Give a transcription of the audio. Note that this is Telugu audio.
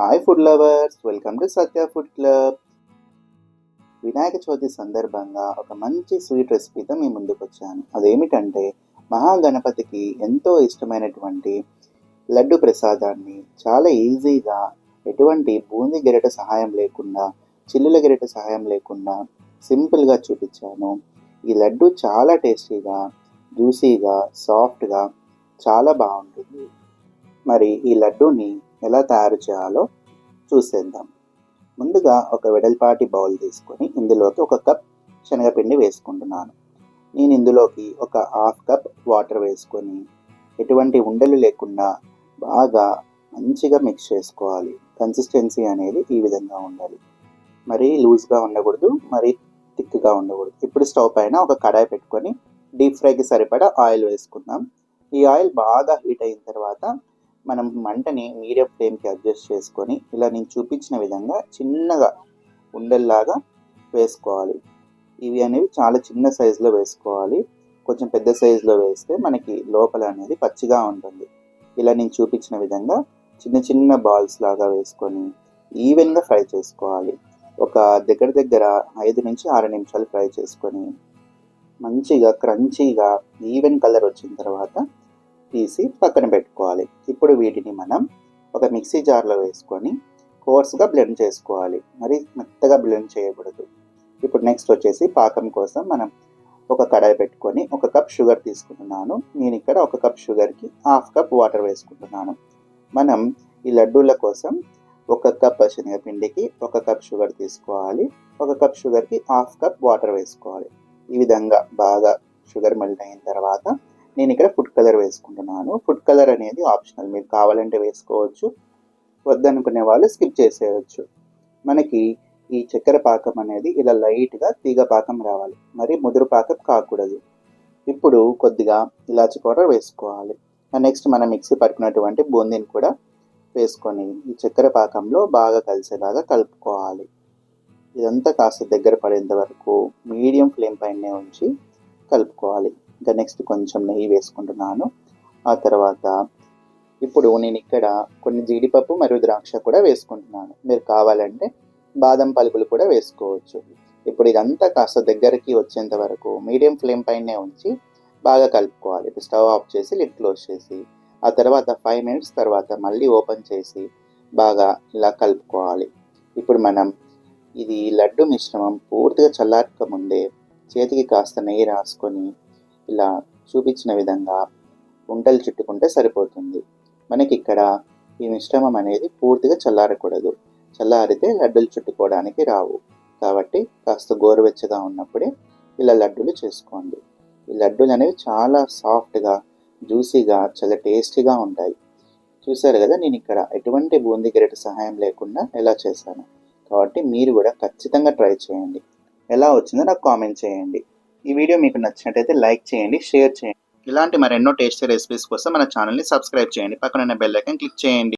Hi food lovers welcome to Satya food club Vinayaka Chavithi సందర్భంగా ఒక మంచి స్వీట్ రెసిపీతో మీ ముందుకు వచ్చాను. అదేమిటంటే మహాగణపతికి ఎంతో ఇష్టమైనటువంటి లడ్డు ప్రసాదాన్ని చాలా ఈజీగా ఎటువంటి బూందీ గెరట సహాయం లేకుండా చిల్లుల గెరట సహాయం లేకుండా సింపుల్గా చూపించాను. ఈ లడ్డు చాలా టేస్టీగా జ్యూసీగా సాఫ్ట్గా చాలా బాగుంటుంది. మరి ఈ లడ్డూని ఎలా తయారు చేయాలో చూసేద్దాం. ముందుగా ఒక వెడల్పాటి బౌల్ తీసుకొని ఇందులోకి ఒక కప్ శనగపిండి వేసుకుంటున్నాను. నేను ఇందులోకి ఒక హాఫ్ కప్ వాటర్ వేసుకొని ఎటువంటి ఉండలు లేకుండా బాగా మంచిగా మిక్స్ చేసుకోవాలి. కన్సిస్టెన్సీ అనేది ఈ విధంగా ఉండాలి. మరీ లూజ్గా ఉండకూడదు మరీ థిక్గా ఉండకూడదు. ఇప్పుడు స్టవ్ పైన ఒక కడాయి పెట్టుకొని డీప్ ఫ్రైకి సరిపడా ఆయిల్ వేసుకుందాం. ఈ ఆయిల్ బాగా హీట్ అయిన తర్వాత మనం మంటని మీడియం ఫ్లేమ్కి అడ్జస్ట్ చేసుకొని ఇలా నేను చూపించిన విధంగా చిన్నగా ఉండల్లాగా వేసుకోవాలి. ఇవి అనేవి చాలా చిన్న సైజులో వేసుకోవాలి. కొంచెం పెద్ద సైజులో వేస్తే మనకి లోపల అనేది పచ్చిగా ఉంటుంది. ఇలా నేను చూపించిన విధంగా చిన్న చిన్న బాల్స్ లాగా వేసుకొని ఈవెన్గా ఫ్రై చేసుకోవాలి. ఒక దగ్గర దగ్గర ఐదు నుంచి ఆరు నిమిషాలు ఫ్రై చేసుకొని మంచిగా క్రంచీగా ఈవెన్ కలర్ వచ్చిన తర్వాత తీసి పక్కన పెట్టుకోవాలి. ఇప్పుడు వీటిని మనం ఒక మిక్సీ జార్లో వేసుకొని కోర్స్గా బ్లెండ్ చేసుకోవాలి. మరి మెత్తగా బ్లెండ్ చేయకూడదు. ఇప్పుడు నెక్స్ట్ వచ్చేసి పాకం కోసం మనం ఒక కడాయి పెట్టుకొని ఒక కప్ షుగర్ తీసుకుంటున్నాను. నేను ఇక్కడ ఒక కప్ షుగర్కి హాఫ్ కప్ వాటర్ వేసుకుంటున్నాను. మనం ఈ లడ్డూల కోసం ఒక కప్ శనగపిండికి ఒక కప్ షుగర్ తీసుకోవాలి. ఒక కప్ షుగర్కి హాఫ్ కప్ వాటర్ వేసుకోవాలి. ఈ విధంగా బాగా షుగర్ మెల్ట్ అయిన తర్వాత నేను ఇక్కడ ఫుడ్ కలర్ వేసుకుంటున్నాను. ఫుడ్ కలర్ అనేది ఆప్షనల్ మీరు కావాలంటే వేసుకోవచ్చు. వద్దనుకునే వాళ్ళు స్కిప్ చేసేయచ్చు. మనకి ఈ చక్కెర పాకం అనేది ఇలా లైట్గా తీగ పాకం రావాలి. మరి ముదురు పాకం కాకూడదు. ఇప్పుడు కొద్దిగా ఇలాచి పౌడర్ వేసుకోవాలి. నెక్స్ట్ మనం మిక్సీ పట్టుకున్నటువంటి బూందీని కూడా వేసుకొని ఈ చక్కెర పాకంలో బాగా కలిసేలాగా కలుపుకోవాలి. ఇదంతా కాస్త దగ్గర పడేంత వరకు మీడియం ఫ్లేమ్ పైనే ఉంచి కలుపుకోవాలి. ఇంకా నెక్స్ట్ కొంచెం నెయ్యి వేసుకుంటున్నాను. ఆ తర్వాత ఇప్పుడు నేను ఇక్కడ కొన్ని జీడిపప్పు మరియు ద్రాక్ష కూడా వేసుకుంటున్నాను. మీరు కావాలంటే బాదం పలుకులు కూడా వేసుకోవచ్చు. ఇప్పుడు ఇదంతా కాస్త దగ్గరికి వచ్చేంత వరకు మీడియం ఫ్లేమ్ పైనే ఉంచి బాగా కలుపుకోవాలి. ఇప్పుడు స్టవ్ ఆఫ్ చేసి లిడ్ క్లోజ్ చేసి ఆ తర్వాత ఫైవ్ మినిట్స్ తర్వాత మళ్ళీ ఓపెన్ చేసి బాగా ఇలా కలుపుకోవాలి. ఇప్పుడు మనం ఇది లడ్డు మిశ్రమం పూర్తిగా చల్లారక ముందే చేతికి కాస్త నెయ్యి రాసుకొని ఇలా చూపించిన విధంగా ఉంటలు చుట్టుకుంటే సరిపోతుంది. మనకి ఇక్కడ ఈ మిశ్రమం అనేది పూర్తిగా చల్లారకూడదు. చల్లారితే లడ్డూలు చుట్టుకోవడానికి రావు. కాబట్టి కాస్త గోరువెచ్చగా ఉన్నప్పుడే ఇలా లడ్డూలు చేసుకోండి. ఈ లడ్డూలు అనేవి చాలా సాఫ్ట్గా జ్యూసీగా చాలా టేస్టీగా ఉంటాయి. చూసారు కదా నేను ఇక్కడ ఎటువంటి బూందీ గరిట సహాయం లేకుండా ఎలా చేశాను. కాబట్టి మీరు కూడా ఖచ్చితంగా ట్రై చేయండి. ఎలా వచ్చిందో నాకు కామెంట్ చేయండి. ఈ వీడియో మీకు నచ్చినట్టయితే లైక్ చేయండి షేర్ చేయండి. ఇలాంటి మరెన్నో టేస్టీ రెసిపీస్ కోసం మన ఛానల్ని సబ్స్క్రైబ్ చేయండి. పక్కన బెల్ ఐకన్ క్లిక్ చేయండి.